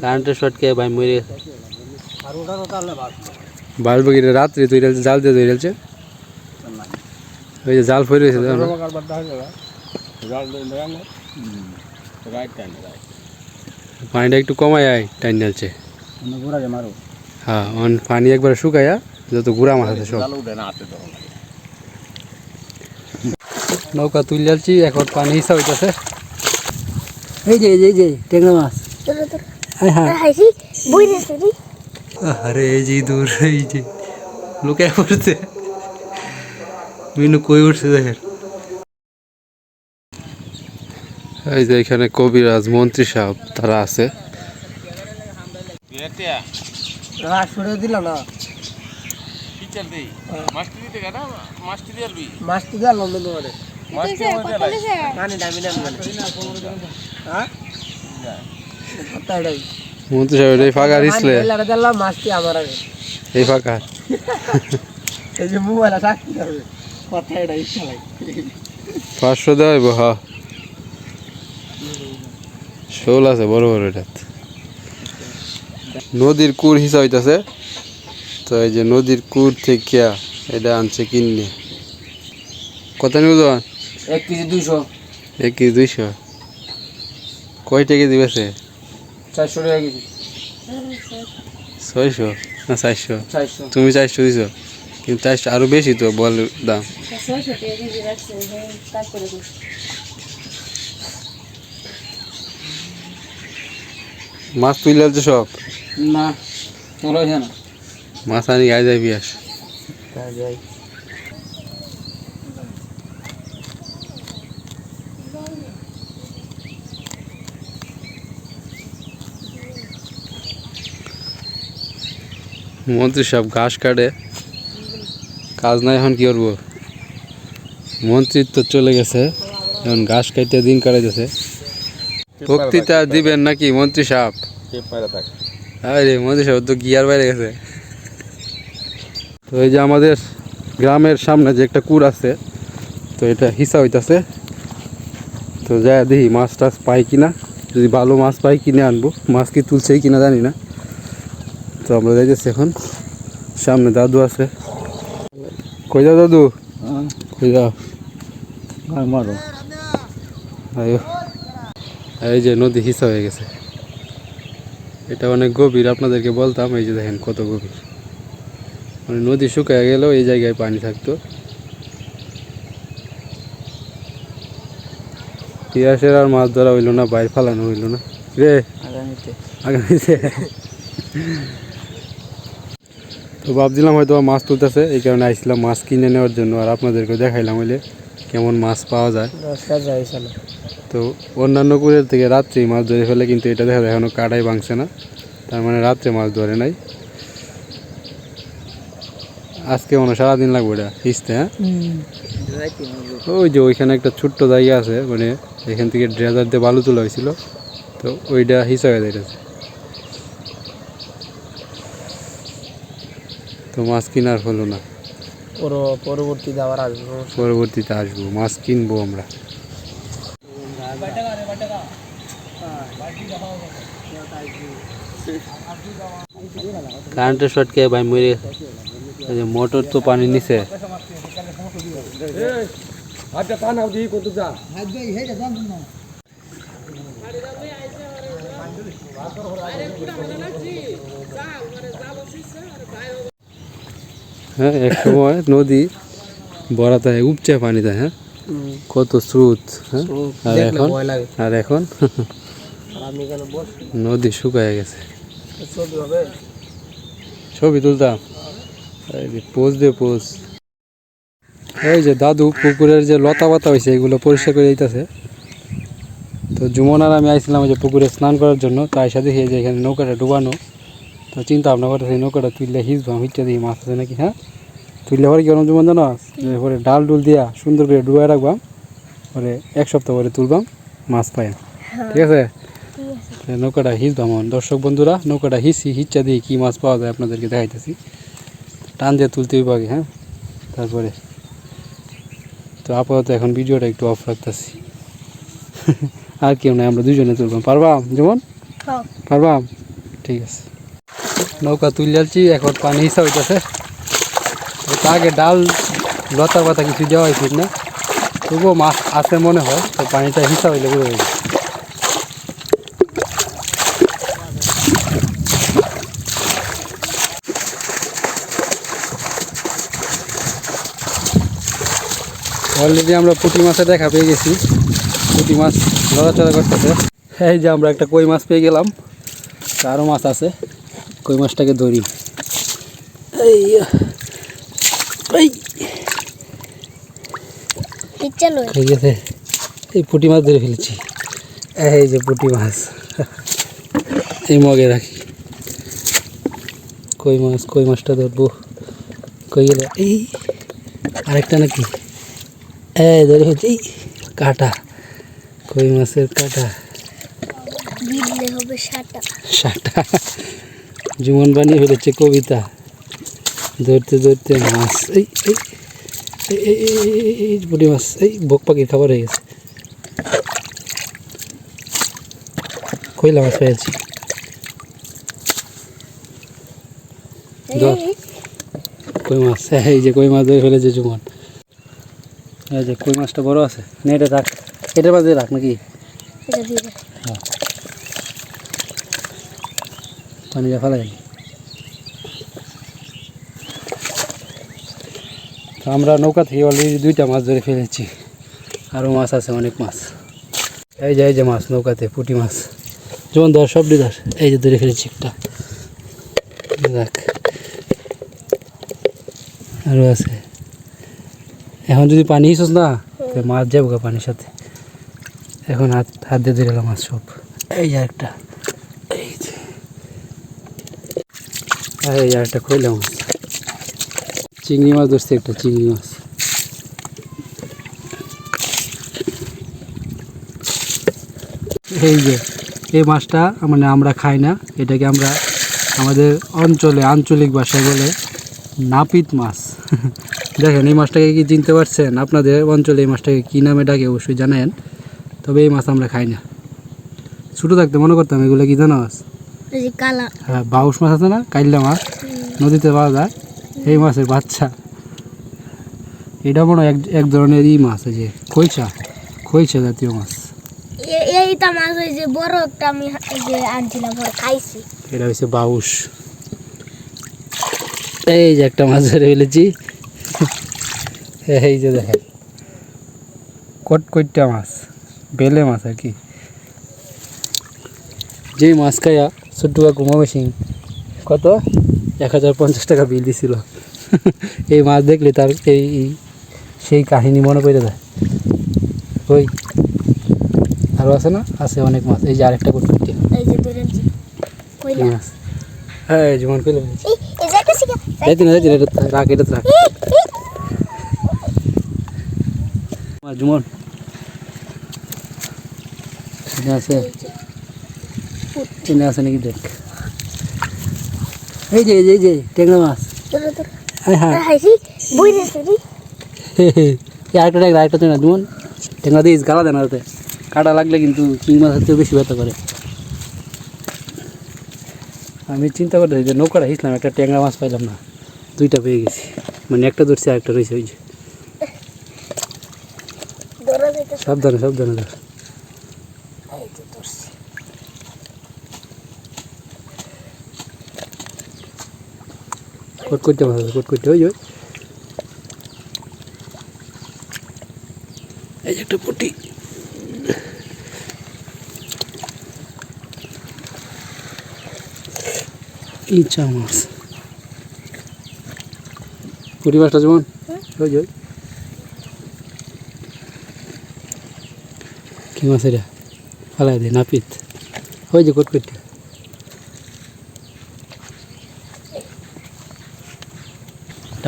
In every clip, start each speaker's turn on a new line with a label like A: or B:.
A: কারেন্টের শর্ট খেয়ে ভাই মরে গেছে। বাড়বে কি রাত্রে তৈরি হচ্ছে জাল দিয়ে তৈরি হচ্ছে ওই যে জাল ফেরে না? পানিটা একটু কমাই আয় টাইন
B: যে
A: হ্যাঁ অন পানি একবার শুকাইয়া যত গুড়া মাছ আছে সব। নৌকা তুলে যাচ্ছি এখন পানি হিসাব হইতেছে।
B: এই যে এই যে এই যে টেংরা মাছ
A: হ্যাঁ হ্যাঁ
C: হাসি বই দিছে রে
A: আরে এই যে দূর এই যে লোকে পড়ছে। মিনু কই উঠছে দেখেন। এই যে এখানে কবিরাজ মন্ত্রী সাহেব তারা আছে।
B: রাত
A: মন্ত্রী সাহেব এই ফাঁকা
B: মাছটি আমার আগে।
A: এই ফাঁকা?
B: এই যে মোবাইল হবে। কথা
A: পাঁচশো দেওয়া হইব হ্যাঁ। শোল আছে বড় বড় এটা। নদীর কুর হিসাব হইতাছে। তো এই যে নদীর কুর থেকে এটা আনছে কিনে কত নিব তোমার
B: এক কেজি দুশো
A: এক কেজি দুইশো। কয়টা কেজি বেছে
B: চারশো টাকা কেজি।
A: ছয়শো না চারশো?
B: চারশো।
A: তুমি চারশো দিছো। কিন্তু চারশো আরও বেশি তো বল দাম।
C: তারপরে
A: মাছ তুলে আলছে সব?
B: না তোলা না
A: মাছ আনি গায়ে যায় বিয়াস
B: যাই।
A: মন্ত্রী সব ঘাস কাটে। কাজ নাই এখন কি করব? মন্ত্রী তো চলে গেছে, এখন ঘাস কাটতে দিন কাটাইতেছে বক্তৃতা দিবেন নাকি মন্ত্রী সাহেব? আরে, মন্ত্রী সাহেব তো গিয়ার বাইরে গেছে। তো এই যে আমাদের গ্রামের সামনে যে একটা কুর আছে, তো এটা হিসা হইতাছে। তো যা দেখি মাছ টাছ পাই কিনা। যদি ভালো মাছ পাই কিনে আনব। মাছ কি তুলছেই কিনা জানি না। তো আমরা যাইতেছি এখন। সামনে দাদু আছে। কই যাও দাদু? কই যাও?
B: মারো।
A: আয়ো। এই যে নদী হিসা হয়ে গেছে। এটা অনেক গভীর আপনাদেরকে বলতাম এই যে দেখেন কত গভীর। মানে নদী শুকায় গেলেও এই জায়গায় পানি থাকতো। পিয়াসের আর মাছ ধরা হইল না বাইরে ফালানো হইল না। রে!
B: আগামীতে।
A: আগামীতে। তো ভাবছিলাম হয়তো মাছ তুলতেছে এই কারণে আইছিলাম মাছ কিনে নেওয়ার জন্য আর আপনাদেরকে দেখাইলাম হইলে কেমন মাছ পাওয়া যায়। তো অন্যান্য কুড়ের থেকে রাত্রেই মাছ ধরে ফেলে কিন্তু এটা দেখা যায় এখনও কাটাই ভাঙছে না। তার মানে রাত্রে মাছ ধরে নাই। আজকে মনে সারাদিন লাগবে এটা হিসতে হ্যাঁ? ওই যে ওইখানে একটা ছোট্ট জায়গা আছে মানে এখান থেকে ড্রেজার দিয়ে বালু তোলা হয়েছিল তো ওইটা হিসাবে যাইতেছে। তো মাছ কেনার হলো না।
B: পরবর্তীতে আবার আসব।
A: পরবর্তীতে আসব মাছ কিনবো আমরা। কারেন্টের শর্ট খেয়ে ভাই মরে মোটর তো পানি নিচে হ্যাঁ এক সময় নদী বড়াতে উপচে পানিতে হ্যাঁ? কত স্রোত হ্যাঁ? আর এখন? আর এখন? নদী শুকায় গেছে।
B: ছবি
A: তুলতাম। পোজ দে পোজ। এই যে দাদু পুকুরের যে লতা পাতা হয়েছে এগুলো পরিষ্কার করে দিতেছে। তো জুমন আর আমি আইছিলাম ওই যে পুকুরে স্নান করার জন্য তাই সাথে যে এখানে নৌকাটা ডুবানো। তো চিন্তা ভাবনা করতেছি নৌকাটা তুললে হিসবাম হিচটা দিয়ে মাছ আছে নাকি হ্যাঁ? তুললে পরে কি জুমন? জানো পরে ডাল ডুল দিয়া সুন্দর করে ডুবাই রাখবাম পরে এক সপ্তাহ পরে তুলবাম মাছ পাই ঠিক আছে? নৌকাটা হিচবাম আমার দর্শক বন্ধুরা নৌকাটা হিসি হিচ্চা দিয়ে কী মাছ পাওয়া যায় আপনাদেরকে দেখাইতেছি। টান দিয়ে তুলতে হইব আগে হ্যাঁ? তারপরে। তো আপাতত এখন ভিডিওটা একটু অফ রাখতেছি। আর কেউ নাই আমরা দুজনে তুলবাম। পারবাম যেমন?
C: হ্যাঁ।
A: পারবাম? ঠিক আছে। নৌকা তুলে যাচ্ছি, এখন পানি হিসাব হইতেছে। আগে ডাল লতা পাতা কিছু দেওয়া উচিত না? তবুও মাছ আছে মনে হয়, তো পানিটা হিসাব হইলে বুঝে যাবে। অলরেডি আমরা পুঁটি মাছের দেখা পেয়ে গেছি। পুঁটি মাছ লড়াচড়া করতেছে। এই যে আমরা একটা কই মাছ পেয়ে গেলাম আরও মাছ আছে। কই মাছটাকে ধরি। এই। এই
C: চলো।
A: ঠিক আছে এই পুঁটি মাছ ধরে ফেলেছি। এই যে পুঁটি মাছ। এই মগে রাখি। কই মাছ কই মাছটা ধরবো? কই গেলে? এই আরেকটা নাকি? এই ধরে ফেলছি। এই কাটা। কই মাছের কাটা?
C: হবে সাটা।
A: সাটা। জীবন বানিয়ে ফেলেছে কবিতা। ধরতে ধরতে মাছ এই এই পুঁটি মাছ এই বক পাখির খাবার হয়ে গেছে। কইলা মাছ পেয়েছি। কই মাছ? এই যে কই মাছ ধরে ফেলেছে জুমন এই যে কই মাছটা বড় আছে? না এটা রাখ। এটার মাঝে রাখ নাকি?
C: এটা দিয়ে দে।
A: পানিটা ফেলাই আমরা নৌকা থেকে অলরেডি দুইটা মাছ ধরে ফেলেছি। আরও মাছ আছে, অনেক মাছ। এই যে এই যে মাছ, নৌকাতে পুঁটি মাছ। যেমন ধর সব ধর। এই যে ধরে ফেলেছি একটা। আরও আছে। এখন যদি পানি হিসস না মাছ যাব পানির সাথে। এখন হাত হাত দিয়ে ধরে মাছ সব। এই যে একটা এই যে এই একটা খইলাম মাছ চিংড়ি মাছ ধরছে একটা, চিংড়ি মাছ। এই যে, এই মাছটা মানে আমরা খাই না, এটাকে আমরা আমাদের অঞ্চলে, আঞ্চলিক ভাষায় বলে নাপিত মাছ। দেখেন, এই মাছটাকে কি চিনতে পারছেন? আপনাদের অঞ্চলে এই মাছটাকে কী নামে ডাকে অবশ্যই জানেন, তবে এই মাছ আমরা খাই না। ছোটো থাকতে মনে করতাম এগুলো কি জানো মাছ? হ্যাঁ বাউস মাছ আছে না? কাইল্লা মাছ। নদীতে পাওয়া যায়। এই মাছের বাচ্চা। এটা মনে এক এক ধরনের ই মাছ যে খৈচা। খৈচা জাতীয় মাছ।
C: এইটা মাছ ওই যে বড় একটা আমি যে আনছিলাম পরে খাইছি।
A: এটা হচ্ছে বাউস এই যে একটা মাছ ধরে ফেলেছি। এই যে দেখেন। কটকইটা মাছ। বেলে মাছ আর কি। যেই মাছ খাইয়া ছোট্ট কাকু মমি সিং কত? এক হাজার পঞ্চাশ টাকা বিল দিছিল। এই মাছ দেখলে তার এই সেই কাহিনী মনে পড়ে যায়। ওই আরও আছে না? আছে অনেক মাছ। এই যে আরেকটা কটকইটা
C: এই যে ধরেছি কইলা।
A: কি মাছ। হ্যাঁ যেমন কইলাম
C: এই এই যাইতেছি গা
A: যাইতে না যাইতে এটা রাখ এটা রাখ। জুমন। আছে। এখানে আছে নাকি দেখ। এই যে এই যে ট্যাংরা মাছ। হ্যাঁ। আরেকটা ট্যাংরা আরেকটা ট্যাংরা জুমন ট্যাংরা দিস গালা দেন ওতে। কাটা লাগলে কিন্তু চিং মাছ হচ্ছে বেশি ব্যথা করে। আমি চিন্তা করতেছি যে নৌকাটা হিসলাম একটা ট্যাংরা মাছ পাইলাম না। দুইটা পেয়ে গেছি। মানে একটা ধরছি আরেকটা রয়েছে ওই যে। সাবধানে সাবধানে ধর
C: এই যে ধরছি
A: কোট করতে মাছ কোট করতে ওই ওই এই যে একটা পুটি ইচ্ছা মাছ পুটি মাছটা যেমন ওই ওই। কি মাছ এটা ফালাই দে নাপিত ওই যে কোট করতে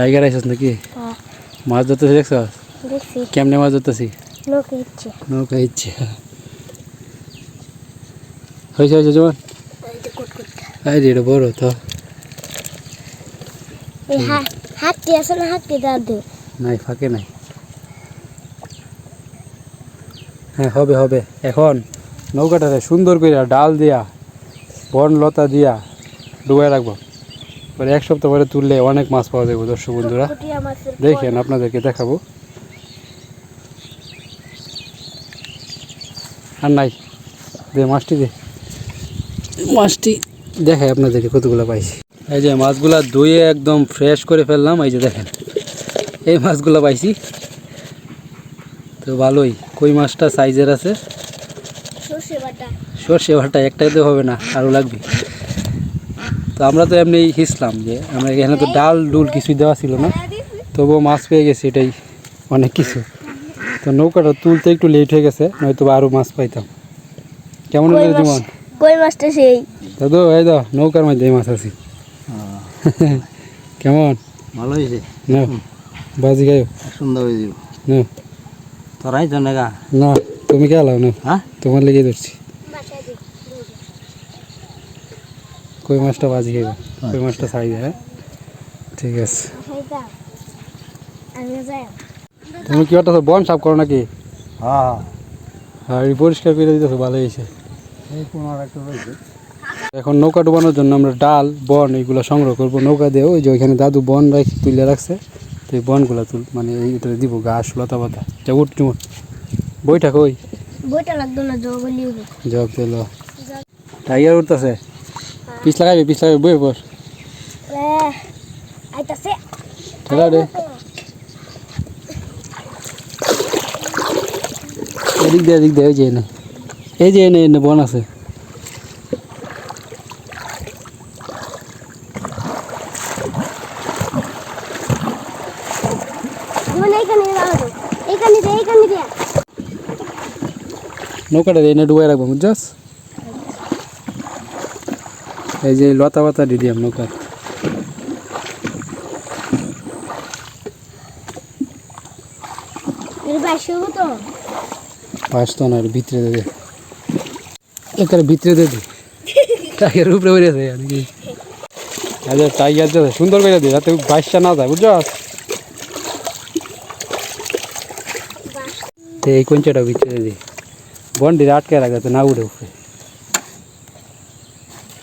A: টাইগার আইসস নাকি?
C: হ্যাঁ।
A: মাছ ধরতেছি দেখছ? কেমনে মাছ ধরতেছি? নৌকা ইচ্ছে হয়েছে হয়েছে
C: যে
A: এটা বড় তো।
C: হাতটি আছে না হাতটি দাদু?
A: নাই ফাঁকে নাই। হ্যাঁ হবে হবে। এখন নৌকাটারে সুন্দর করে ডাল দিয়া বন লতা দিয়া ডুবাই রাখব। পরে এক সপ্তাহ পরে তুললে অনেক মাছ পাওয়া যাবে দর্শক বন্ধুরা। দেখেন আপনাদেরকে দেখাবো। আর নাই। দে মাছটি দে। মাছটি দেখাই আপনাদেরকে কতগুলো পাইছি। এই যে মাছগুলা ধুয়ে একদম ফ্রেশ করে ফেললাম এই যে দেখেন। এই মাছগুলো পাইছি। তো ভালোই। কই মাছটা সাইজের আছে?
C: সর্ষে বাটা।
A: সর্ষে বাটা একটাইতে হবে না আরও লাগবে। তো আমরা তো এমনি হিসলাম যে আমরা এখানে তো ডাল ডুল কিছুই দেওয়া ছিল না। তবুও মাছ পেয়ে গেছি এটাই অনেক কিছু। তো নৌকাটা তুলতে একটু লেট হয়ে গেছে নয়তো বা আরও মাছ পাইতাম। কেমন হলো জীবন?
C: কই মাছটা সেই?
A: দাদু এই দাও নৌকার মধ্যে এই মাছ আছি। কেমন?
B: ভালো হয়েছে।
A: না বাজি গায়ো।
B: সুন্দর হয়ে যাবে
A: না।
B: তোরাই তো নেগা।
A: না তুমি কে আলাও না।
B: হ্যাঁ?
A: তোমার লেগে ধরছি। কই মাছটা বাজি খাইবা? কই মাছটা সাইজ হ্যাঁ? ঠিক আছে।
C: আমি যাই
A: তুমি কি একটা বন সাফ করো নাকি?
B: হ্যাঁ
A: আর পরিষ্কার করে দিতেছো ভালো হয়েছে। এখন নৌকা ডুবানোর জন্য আমরা ডাল বন এইগুলো সংগ্রহ করব নৌকা দিয়ে। ওই যে ওইখানে দাদু বন রাখি তুলে রাখছে। তো এই বনগুলো তুল মানে এইটা দিব ঘাস লতা পাতা যা উঠ চুমুট বইটা কই?
C: বইটা লাগতো না
A: জগ তেল টাইগার উঠতেছে। পিস লাগাবি পিস লাগাবি বইয়ের পর
C: আইতাছে।
A: ঠেলা রে এদিক দিয়ে এদিক দিয়ে এই যে এনে। এই যে এনে এনে বন আছে।
C: দে এইখানে দিয়া
A: নৌকাটা এনে ডুবাই রাখব বুঝছস? এই যে লতা পাতা দিয়ে দিয়াম নৌকা
C: এর বাইশে হব তো।
A: পাঁচটা না ভিতরে দে দে। ভিতরে দে দি। টাইগার উপরে বেরিয়ে যায় নাকি আচ্ছা টাইগার যাবে সুন্দর করে দে যাতে বাইশটা না যায় বুঝছস তো এই কঞ্চাটা ভিতরে দি। বন্ডি আটকে রাখা যাতে না উঠে উপরে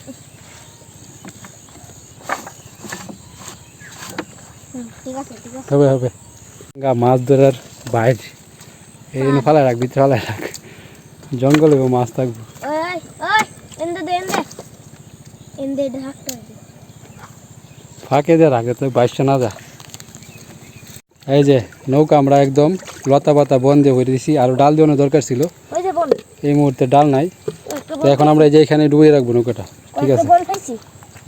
C: হুম, ঠিক আছে ঠিক আছে
A: হবে হবে। গা মাছ ধরার বাইরে। এই জন্য ফালাই রাখ ভিতরে ফালাই রাখ। জঙ্গলে মাছ থাকব।
C: দে
A: ফাঁকে দিয়ে রাখে তো বাইশটা না যা। এই যে নৌকা আমরা একদম লতা পাতা বন দিয়ে ভরে দিছি আর ডাল দেওয়ানোর দরকার ছিল। এই মুহূর্তে ডাল নাই। তো এখন আমরা এই যে এখানে ডুবিয়ে রাখব নৌকাটা। ঠিক আছে।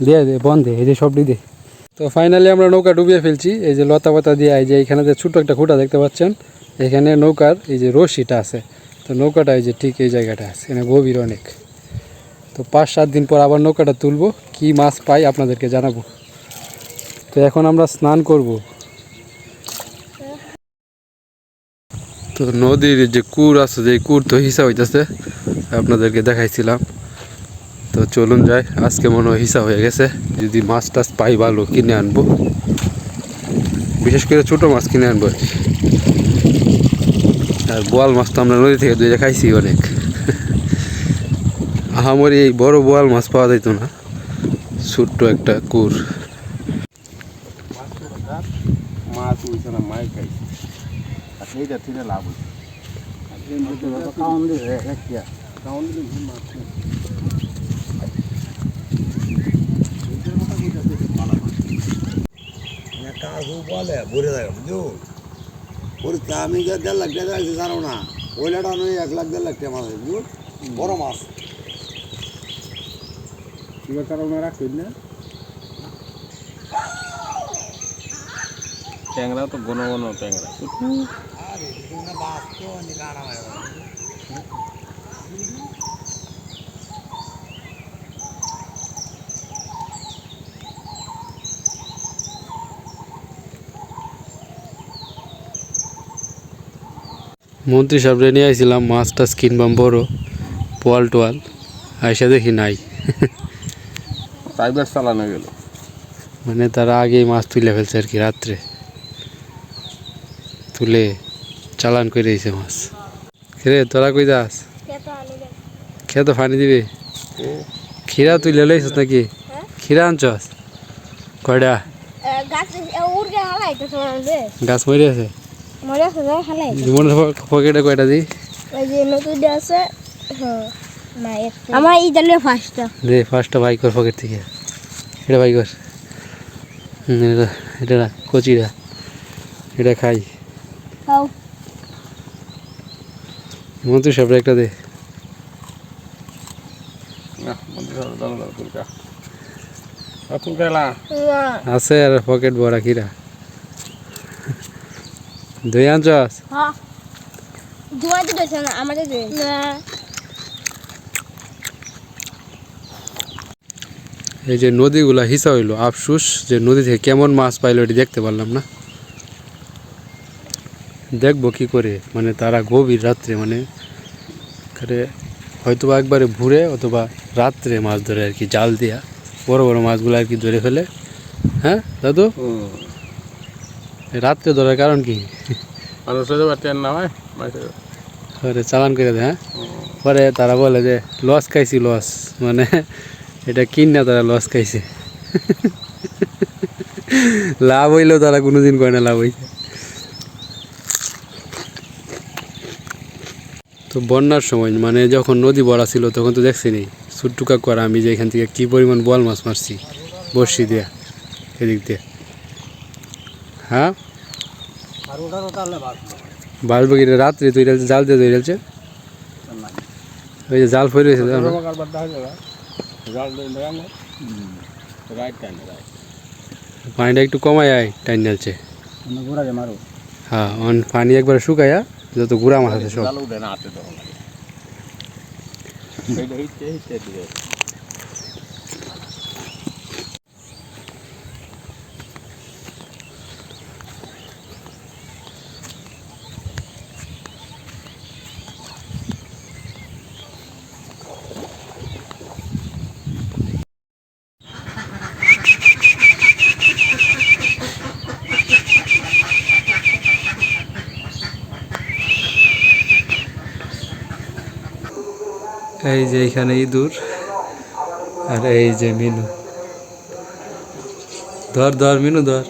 A: দিয়ে দে বন দে এই যে সবটি দে। তো ফাইনালি আমরা নৌকা ডুবিয়ে ফেলছি। এই যে লতা পাতা দিয়ে, এই যে এখানে যে ছোটো একটা খুঁটা দেখতে পাচ্ছেন, এখানে নৌকার এই যে রশিটা আছে। তো নৌকাটা এই যে ঠিক এই জায়গাটা আছে, এখানে গভীর অনেক। তো পাঁচ সাত দিন পর আবার নৌকাটা তুলবো, কি মাছ পাই আপনাদেরকে জানাব। তো এখন আমরা স্নান করব। তো নদীর যে কুর আছে, যে কুর তো হিসাব হইতেছে, আপনাদেরকে দেখাইছিলাম। তো চলুন যাই আজকে মনে হয় হিসাব হয়ে গেছে। যদি মাছ টাছ পাই ভালো কিনে আনব। বিশেষ করে ছোটো মাছ কিনে আনব আর বোয়াল মাছ তো আমরা নদী থেকে দুই খাইছি অনেক। আহামরি এই বড় বোয়াল মাছ পাওয়া যেত না। ছোট্ট একটা কুর।
B: মাছ উঠছে না মাই খাইছে। আর সেইটা থেকে লাভ হচ্ছে কাউন দিয়ে একটা কাউন দিয়ে মাছ কাজু বলে ভরে থাকে বুঝছ? ওর আমি দেড় লাখ টাকা আছে জানো না। ওইলাটা নয় এক লাখ দেড় লাখ টাকা মাছ বুঝছ? বড় মাছ। এবার কারণে রাখবেন না
D: ট্যাংরা তো ঘন ঘন ট্যাংরা।
A: মন্ত্রী সাহেব নিয়ে আইছিলাম মাছ টাছ কিনবাম বড় পোয়াল টোয়াল আইসা দেখি নাই।
D: সাইবার চালানো গেল।
A: মানে তারা আগেই মাছ তুলে ফেলছে আর কি রাত্রে। তুলে চালান করে দিয়েছে মাছ। রে তোরা কই
C: তো
A: খেয়ে তো ফানি দিবে? খিরা তুলে লইছিস নাকি? খিরা আনছস? কয়টা
C: গাছ
A: মরে আছে?
C: মরে হালাই
A: জীবনের পকেটে কয়টা দিই
C: ওই যে নতুন আছে হ্যাঁ আমার এই ফার্স্টটা
A: দে ফার্স্টটা বাই কর পকেট থেকে। এটা বাই কর এটা কচিটা এটা খাই।
C: খাও।
A: মন্ত্রী সাহেব একটা দে। আছে আর পকেট ভরা খিরা দই আনছস
C: হ্যাঁ। না আমাদের
A: এই যে নদীগুলা হিসা হইল আফসুস যে নদী থেকে কেমন মাছ পাইলো এটি দেখতে পারলাম না। দেখব কি করে মানে তারা গভীর রাত্রে মানে হয়তো বা একবারে ভুরে অথবা রাত্রে মাছ ধরে আর কি জাল দিয়া বড় বড় মাছগুলো আর কি ধরে ফেলে। হ্যাঁ দাদু? রাত্রে ধরার কারণ কি? পরে চালান করে দেয় হ্যাঁ? পরে তারা বলে যে লস খাইছি লস মানে এটা কিন না তারা লস খাইছে। লাভ হইলেও তারা কোনোদিন করে না লাভ হইছে। তো বন্যার সময় মানে যখন নদী বড়া ছিল, তখন তো দেখছি নি সুট্টুকা করা, আমি যে এখান থেকে কি পরিমাণ বল মাছ মারছি বর্ষি দিয়া, এদিক দিয়ে। হ্যাঁ? বাড়বে কি রাত্রে তৈরি হয়েছে জাল দিয়ে তৈরি হয়েছে ওই যে জাল ফেরে
D: রাইট
A: পানিটা একটু কমায় আয় টাইম ঢালছে হ্যাঁ অন পানি একবার শুকায়া যত গুড়া মাছ আছে সব
D: জাল উঠে না হাতে তখন সেইটা হিটতে হিটতে দিয়ে
A: এই যে এখানে ইঁদুর আর এই যে মিনু। ধর ধর, মিনু ধর।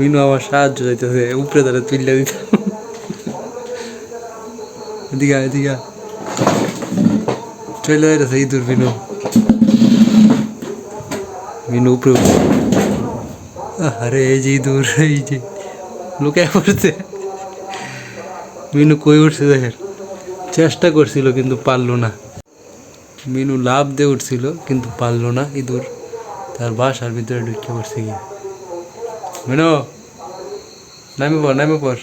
A: মিনু আমার সাহায্য চাইতেছে, উপরে ধরে তুললে দিত। এদিকে এদিকে। চলে যাইতেছে ইঁদুর মিনু। মিনু উপরে আরে এই যে ইঁদুর, এই যে লুকায় পড়ছে মিনু কই উঠছে দেখেন? চেষ্টা করছিল, কিন্তু পারল না। মিনু লাভ দিয়ে উঠছিল, কিন্তু পারল না ইঁদুর। তার বাসার ভিতরে ঢুকে পড়ছে গিয়ে। মিনু, নামে পড় নামে পড়।